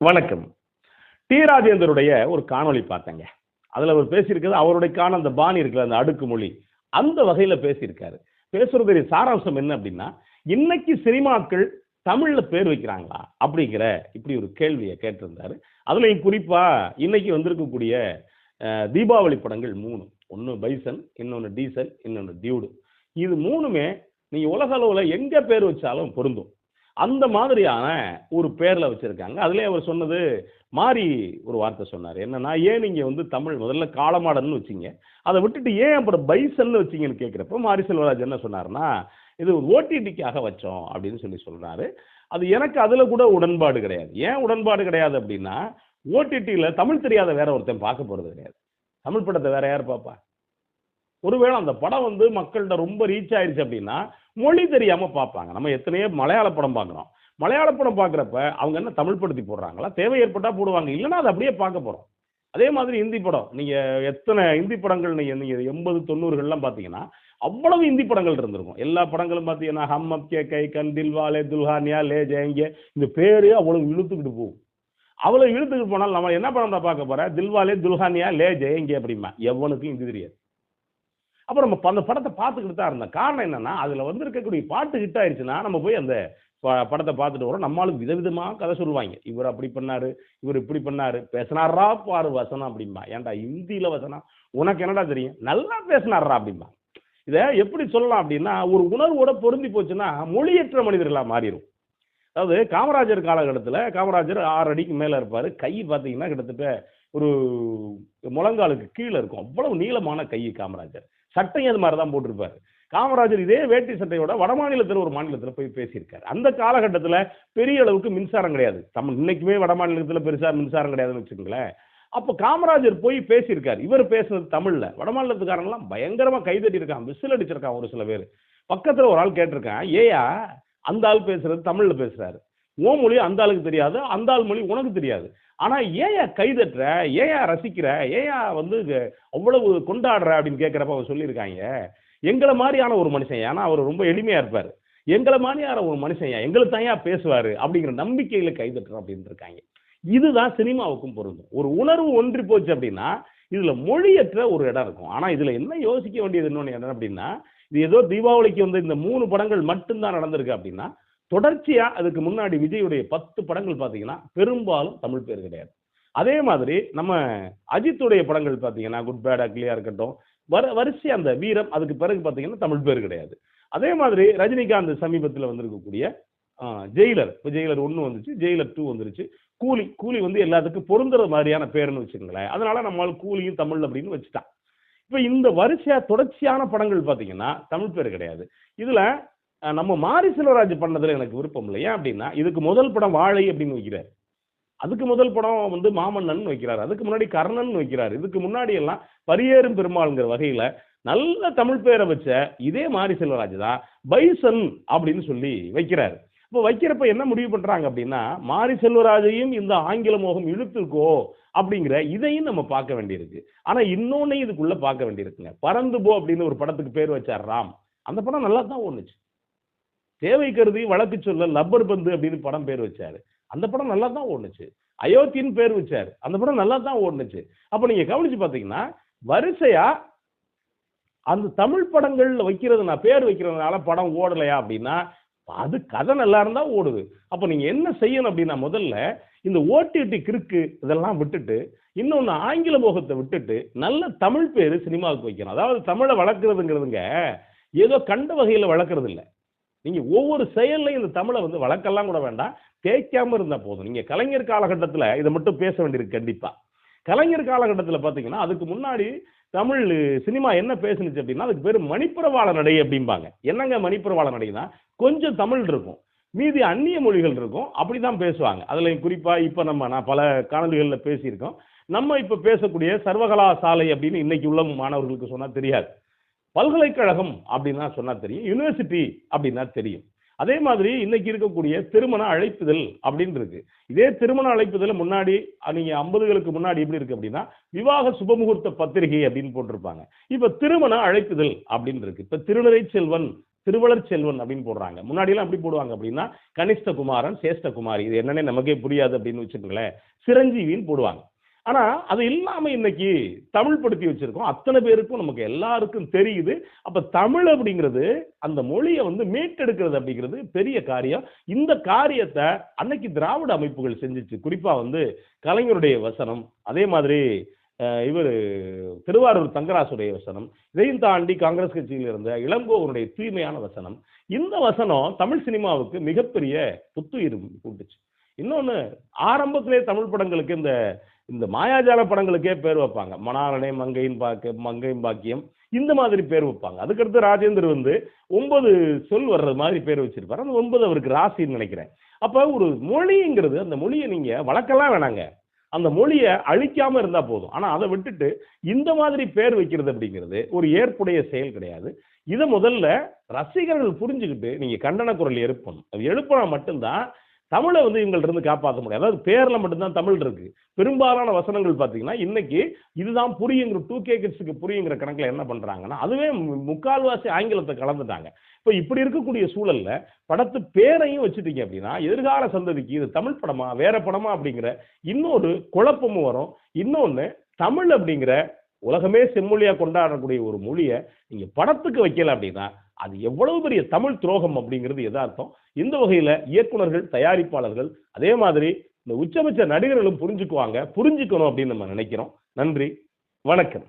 வணக்கம். டி. ராஜேந்தருடைய ஒரு காணொளி பார்த்தேங்க. அதுல அவர் பேசியிருக்கிறது அவருடைய அந்த பாணி இருக்கிற அந்த அடுக்கு மொழி அந்த வகையில பேசியிருக்காரு. பேசுறதுடைய சாராம்சம் என்ன அப்படின்னா இன்னைக்கு சினிமாக்கள் தமிழ்ல பேர் வைக்கிறாங்களா அப்படிங்கிற இப்படி ஒரு கேள்வியை கேட்டிருந்தாரு. அதுலயும் குறிப்பா இன்னைக்கு வந்திருக்கக்கூடிய தீபாவளி படங்கள் மூணு. ஒன்று பைசன் இன்னொன்று டீசல் இன்னொன்று டியூடு. இது மூணுமே நீங்கள் உலக அளவில் எங்கே பேர் வச்சாலும் பொருந்தும். அந்த மாதிரியான ஒரு பேரில் வச்சுருக்காங்க. அதிலே அவர் சொன்னது மாறி ஒரு வார்த்தை சொன்னார். என்னன்னா ஏன் நீங்கள் வந்து தமிழ் முதல்ல காளமாடன்னு வச்சீங்க? அதை விட்டுட்டு ஏன் அப்புறம் பைசன்னு வச்சீங்கன்னு கேட்குறப்ப மாரி செல்வராஜ் என்ன சொன்னார்னா இது ஒரு ஓடிடிக்காக வச்சோம் அப்படின்னு சொல்லி சொல்கிறாரு அது எனக்கு அதில் கூட உடன்பாடு கிடையாது. ஏன் உடன்பாடு கிடையாது அப்படின்னா ஓடிடியில் தமிழ் தெரியாத வேற ஒருத்தன் பார்க்க போகிறது கிடையாது. தமிழ் படத்தை வேற யார் பார்ப்பா? ஒருவேளை அந்த படம் வந்து மக்கள்கிட்ட ரொம்ப ரீச் ஆயிடுச்சு அப்படின்னா மொழி தெரியாம பார்ப்பாங்க. நம்ம எத்தனையோ மலையாள படம் பார்க்குறோம். மலையாள படம் பார்க்குறப்ப அவங்க என்ன தமிழ் படுத்தி போடுறாங்களா? தேவை ஏற்பட்டால் போடுவாங்க. இல்லைன்னா அதை அப்படியே பார்க்க போகிறோம் அதே மாதிரி ஹிந்தி படம். நீங்கள் எத்தனை ஹிந்தி படங்கள் நீங்கள் நீங்கள் எண்பது தொண்ணூறுகள்லாம் பார்த்தீங்கன்னா அவ்வளவு ஹிந்தி படங்கள் இருந்திருக்கும். எல்லா படங்களும் பார்த்தீங்கன்னா ஹம் அப் கே கை கண் தில்வாலே துல்ஹானியா லே ஜெயங்கே இந்த பேரே அவ்வளவு இழுத்துக்கிட்டு போகும். அவ்வளோ இழுத்துக்கிட்டு போனால் நம்ம என்ன படம் பார்க்க போகிறேன் தில்வாலே துல்ஹானியா லே ஜெயங்கே அப்படிமா எவனுக்கும் இந்தி தெரியாது. அப்போ நம்ம அந்த படத்தை பார்த்துக்கிட்டு தான் இருந்தோம். காரணம் என்னன்னா அதில் வந்து இருக்கக்கூடிய பாட்டு ஹிட் ஆயிடுச்சுன்னா நம்ம போய் அந்த ப- படத்தை பார்த்துட்டு வரோம். நம்மளும் விதவிதமாக கதை சொல்லுவாங்க. இவர் அப்படி பண்ணார் இவர் இப்படி பண்ணாரு பேசினாரா பாரு வசனம் அப்படிம்பா. ஏன்டா ஹிந்தியில் வசனம்? உனக்கு என்னடா தெரியும்? நல்லா பேசினாரா அப்படிம்பா. இதை எப்படி சொல்லலாம் அப்படின்னா ஒரு உணர்வோட பொருந்தி போச்சுன்னா மொழியற்ற மனிதர்களாக மாறிடும் அதாவது காமராஜர் காலகட்டத்தில் காமராஜர் ஆறு அடிக்கு மேலே இருப்பார். கை பார்த்தீங்கன்னா கிட்டத்தட்ட ஒரு முழங்காலுக்கு கீழே இருக்கும். அவ்வளவு நீளமான கை காமராஜர். சட்டையும் அது மாதிரி தான் போட்டிருப்பாரு. காமராஜர் இதே வேட்டி சட்டையோட வடமாநிலத்தில் ஒரு மாநிலத்தில் போய் பேசியிருக்காரு. அந்த காலகட்டத்தில் பெரிய அளவுக்கு மின்சாரம் கிடையாது. தமிழ் இன்னைக்குமே வட மாநிலத்தில் மின்சாரம் கிடையாதுன்னு வச்சுக்கோங்களேன். அப்போ காமராஜர் போய் பேசியிருக்காரு. இவர் பேசுனது தமிழில். வட பயங்கரமாக பயங்கரமா கைதட்டி இருக்கான் விசில் அடிச்சிருக்கான் ஒரு சில பேர். பக்கத்தில் ஒரு ஆள் கேட்டிருக்கான். ஏயா அந்த ஆள் பேசுறது தமிழில் பேசுறாரு. ஓ மொழி அந்த ஆளுக்கு தெரியாது அந்த ஆள் மொழி உனக்கு தெரியாது. ஆனா ஏயா கைதட்டுற ஏயா ரசிக்கிற ஏயா வந்து அவ்வளவு கொண்டாடுற அப்படின்னு கேட்கிறப்ப அவர் சொல்லியிருக்காங்க. எங்களை மாதிரியான ஒரு மனுஷன் ஏன்னா அவர் ரொம்ப எளிமையா இருப்பார். எங்களை மாதிரியான ஒரு மனுஷன் எங்களுக்கு தனியா ஏன் பேசுவாரு அப்படிங்கிற நம்பிக்கையில கைதட்டுறோம் அப்படின்னு இருக்காங்க. இதுதான் சினிமாவுக்கும் பொருந்தும். ஒரு உணர்வு ஒன்றி போச்சு அப்படின்னா இதுல மொழியற்ற ஒரு இடம் இருக்கும். ஆனா இதுல என்ன யோசிக்க வேண்டியது இன்னொன்று என்ன அப்படின்னா இது ஏதோ தீபாவளிக்கு வந்து இந்த மூணு படங்கள் மட்டும்தான் நடந்திருக்கு அப்படின்னா தொடர்ச்சியாக அதுக்கு முன்னாடி விஜயுடைய பத்து படங்கள் பார்த்தீங்கன்னா பெரும்பாலும் தமிழ் பேர் கிடையாது. அதே மாதிரி நம்ம அஜித்துடைய படங்கள் பார்த்தீங்கன்னா குட் பேட் அக்லியாக இருக்கட்டும் வர வரிசை அந்த வீரம் அதுக்கு பிறகு பார்த்தீங்கன்னா தமிழ் பேர் கிடையாது. அதே மாதிரி ரஜினிகாந்த் சமீபத்தில் வந்திருக்கக்கூடிய ஜெயிலர் இப்போ ஜெயிலர் ஒன்று வந்துச்சு ஜெயிலர் டூ வந்துருச்சு. கூலி கூலி வந்து எல்லாத்துக்கும் பொருந்துற மாதிரியான பேருன்னு வச்சுக்கோங்களேன். அதனால நம்மளால் கூலியும் தமிழ் அப்படின்னு வச்சுட்டான். இப்போ இந்த வரிசையாக தொடர்ச்சியான படங்கள் பார்த்தீங்கன்னா தமிழ் பேர் கிடையாது. இதில் நம்ம மாரி செல்வராஜ் பண்ணதுல எனக்கு விருப்பம் இல்லை. ஏன் அப்படின்னா இதுக்கு முதல் படம் வாழை அப்படின்னு வைக்கிறார். அதுக்கு முதல் படம் வந்து மாமன்னன் வைக்கிறார். அதுக்கு முன்னாடி கர்ணன் வைக்கிறார். இதுக்கு முன்னாடி எல்லாம் பரியேறும் பெருமாள்ங்கிற வகையில நல்ல தமிழ் பேரை வச்ச இதே மாரி செல்வராஜ் தான் பைசன் அப்படின்னு சொல்லி வைக்கிறார். இப்போ வைக்கிறப்ப என்ன முடிவு பண்றாங்க அப்படின்னா மாரி செல்வராஜையும் இந்த ஆங்கில மோகம் இழுத்துக்கோ அப்படிங்கிற இதையும் நம்ம பார்க்க வேண்டியிருக்கு. ஆனா இன்னொன்னையும் இதுக்குள்ள பார்க்க வேண்டியிருக்குங்க. பறந்து போ அப்படின்னு ஒரு படத்துக்கு பேர் வச்சார் ராம். அந்த படம் நல்லா தான் ஒன்றுச்சு தேவை கருதி வழக்கு சொல்ல லப்பர் பந்து அப்படின்னு படம் பேர் வச்சாரு. அந்த படம் நல்லா தான் ஓடுனுச்சு. அயோத்தின்னு பேர் வச்சாரு. அந்த படம் நல்லா தான் ஓடுனுச்சு. அப்போ நீங்க கவனிச்சு பார்த்தீங்கன்னா வரிசையா அந்த தமிழ் படங்கள்ல வைக்கிறது நான் பேர் வைக்கிறதுனால படம் ஓடலையா அப்படின்னா அது கதை நல்லா இருந்தா ஓடுது. அப்போ நீங்க என்ன செய்யணும் அப்படின்னா முதல்ல இந்த ஓடிடி கிறுக்கு இதெல்லாம் விட்டுட்டு இன்னொன்று ஆங்கில மோகத்தை விட்டுட்டு நல்ல தமிழ் பேர் சினிமாவுக்கு வைக்கணும். அதாவது தமிழை வளர்க்குறதுங்கிறதுங்க ஏதோ கண்ட வகையில் வளர்க்குறது இல்லை நீங்கள் ஒவ்வொரு செயல்லையும் இந்த தமிழை வந்து வழக்கெல்லாம் கூட வேண்டாம். தேய்க்காமல் இருந்தால் போதும். நீங்கள் கலைஞர் காலகட்டத்தில் இதை மட்டும் பேச வேண்டியிருக்கு கண்டிப்பாக கலைஞர் காலகட்டத்தில் பார்த்தீங்கன்னா அதுக்கு முன்னாடி தமிழ் சினிமா என்ன பேசுனுச்சு அப்படின்னா அதுக்கு பேர் மணிப்புரவாள நடை அப்படிம்பாங்க. என்னங்க மணிப்புரவாள நடைனா கொஞ்சம் தமிழ் இருக்கும். மீதி அந்நிய மொழிகள் இருக்கும். அப்படி தான் பேசுவாங்க. அதில் குறிப்பாக இப்போ நம்ம நான் பல காணொலிகளில் பேசியிருக்கோம். நம்ம இப்போ பேசக்கூடிய சர்வகலா சாலை அப்படின்னு இன்னைக்கு உள்ள மாணவர்களுக்கு சொன்னால் தெரியாது. பல்கலைக்கழகம் அப்படின்னா சொன்னா தெரியும். யுனிவர்சிட்டி அப்படின்னா தெரியும். அதே மாதிரி இன்னைக்கு இருக்கக்கூடிய திருமண அழைப்புதல் அப்படின்னு இருக்கு. இதே திருமண அழைப்புதல் முன்னாடி நீங்க ஐம்பதுகளுக்கு முன்னாடி எப்படி இருக்கு அப்படின்னா விவாக சுபமுகூர்த்த பத்திரிகை அப்படின்னு போட்டிருப்பாங்க. இப்ப திருமண அழைப்புதல் அப்படின்னு இருக்கு. இப்ப திருநிறை செல்வன் திருவளர் செல்வன் அப்படின்னு போடுறாங்க. முன்னாடிலாம் எப்படி போடுவாங்க அப்படின்னா கனிஷ்ட குமாரன் சேஷ்ட குமாரி. இது என்னன்னே நமக்கே புரியாது அப்படின்னு வச்சுக்கோங்களேன். சிரஞ்சீவின்னு போடுவாங்க. ஆனால் அது இல்லாமல் இன்னைக்கு தமிழ் படுத்தி வச்சிருக்கோம். அத்தனை பேருக்கும் நமக்கு எல்லாருக்கும் தெரியுது. அப்போ தமிழ் அப்படிங்கிறது அந்த மொழியை வந்து மீட்டெடுக்கிறது அப்படிங்கிறது பெரிய காரியம். இந்த காரியத்தை அன்னைக்கு திராவிட அமைப்புகள் செஞ்சுச்சு. குறிப்பாக வந்து கலைஞருடைய வசனம் அதே மாதிரி இவர் திருவாரூர் தங்கராசுடைய வசனம் இதையும் தாண்டி காங்கிரஸ் கட்சியில் இருந்த இளங்கோவனுடைய தூய்மையான வசனம் இந்த வசனம் தமிழ் சினிமாவுக்கு மிகப்பெரிய புத்துயிர் கூட்டுச்சு இன்னொன்று ஆரம்பத்திலே தமிழ் படங்களுக்கு இந்த இந்த மாயாஜால படங்களுக்கே பேர் வைப்பாங்க. மணாலனே மங்கையின் பாக்க மங்கையின் பாக்கியம் இந்த மாதிரி பேர் வைப்பாங்க. அதுக்கடுத்து ராஜேந்தர் வந்து ஒன்பது சொல் வர்றது மாதிரி பேர் வச்சிருப்பாரு. அந்த ஒன்பது அவருக்கு ராசின்னு நினைக்கிறேன். அப்போ ஒரு மொழிங்கிறது அந்த மொழியை நீங்கள் வளர்க்கலாம் வேணாங்க. அந்த மொழியை அழிக்காம இருந்தா போதும். ஆனா அதை விட்டுட்டு இந்த மாதிரி பேர் வைக்கிறது அப்படிங்கிறது ஒரு ஏற்புடைய செயல் கிடையாது. இதை முதல்ல ரசிகர்கள் புரிஞ்சுக்கிட்டு நீங்க கண்டன குரல் எழுப்பணும். அது எழுப்பினா மட்டும்தான் தமிழை வந்து இவங்கள்ட்ட இருந்து காப்பாற்ற முடியும் அதாவது பேரில் மட்டும்தான் தமிழ் இருக்கு. பெரும்பாலான வசனங்கள் பார்த்தீங்கன்னா இன்னைக்கு இதுதான் புரியுங்கிற டூ கே கிட்ஸுக்கு புரியுங்கிற கணக்கில் என்ன பண்ணுறாங்கன்னா அதுவே முக்கால்வாசி ஆங்கிலத்தை கலந்துட்டாங்க. இப்போ இப்படி இருக்கக்கூடிய சூழலில் படத்து பேரையும் வச்சுட்டீங்க அப்படின்னா எதிர்கால சந்ததிக்கு இது தமிழ் படமா வேற படமா அப்படிங்கிற இன்னொரு குழப்பமும் வரும். இன்னொன்று தமிழ் அப்படிங்கிற உலகமே செம்மொழியாக கொண்டாடக்கூடிய ஒரு மொழியை நீங்கள் படத்துக்கு வைக்கல அப்படின்னா அது எவ்வளவு பெரிய தமிழ் துரோகம் அப்படிங்கிறது எதார்த்தம். இந்த வகையில இயக்குனர்கள் தயாரிப்பாளர்கள் அதே மாதிரி இந்த உச்சபட்ச நடிகர்களும் புரிஞ்சுக்குவாங்க. புரிஞ்சுக்கணும் அப்படின்னு நம்ம நினைக்கிறோம். நன்றி. வணக்கம்.